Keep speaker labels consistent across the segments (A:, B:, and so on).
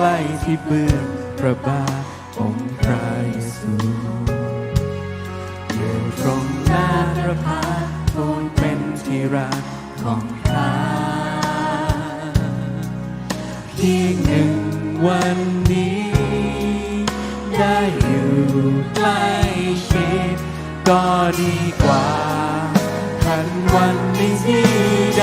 A: ใกล้ที่เบื้องพระบาทองค์พระเยซูอยู่ตรงหน้าพระพักทูลเป็นที่รักของข้าเพียงหนึ่งวันนี้ ได้อยู่ใกล้ชิดก็ดีกว่าพันวันในที่ใด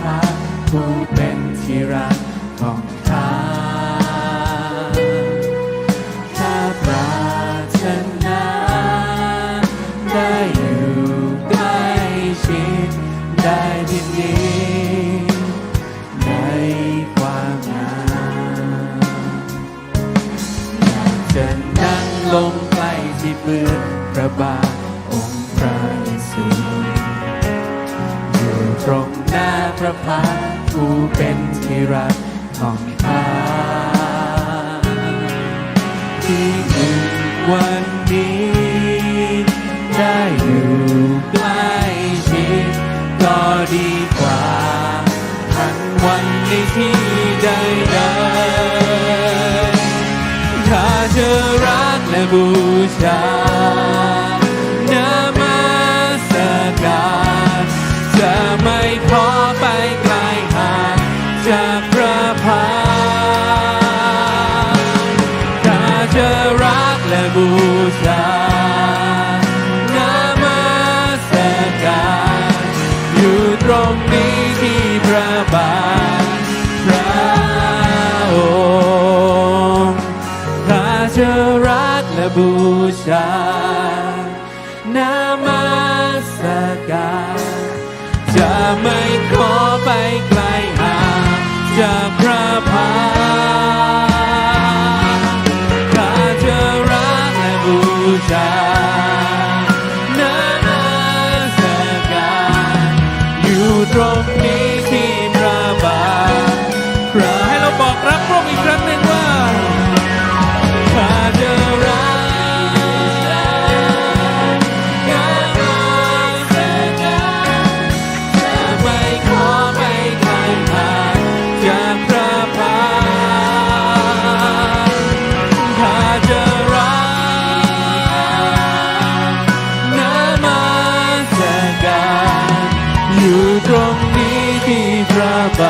A: พระผู้เป็นที่รักของข้าถ้าปรารถนาได้อยู่ใกล้ชิดได้ที่นี้ในความงามอยากจะนั่งลงใกล้ที่เบื้องพระบาทองค์พระเยซูอยู่ตรง หน้าพระพักผู้เป็นที่รักของข้าที่หนึ่งวันนี้ ได้อยู่ใกล้ชิดก็ดีกว่าพันวันในที่ใดๆข้าเจะรักและบูชา จะรักและบูชานามาสการอยู่ตรงนี้ที่พระบาทพระองค์ข้าจะรักและบูชานามาสการจะไม่ขอไปไกล ส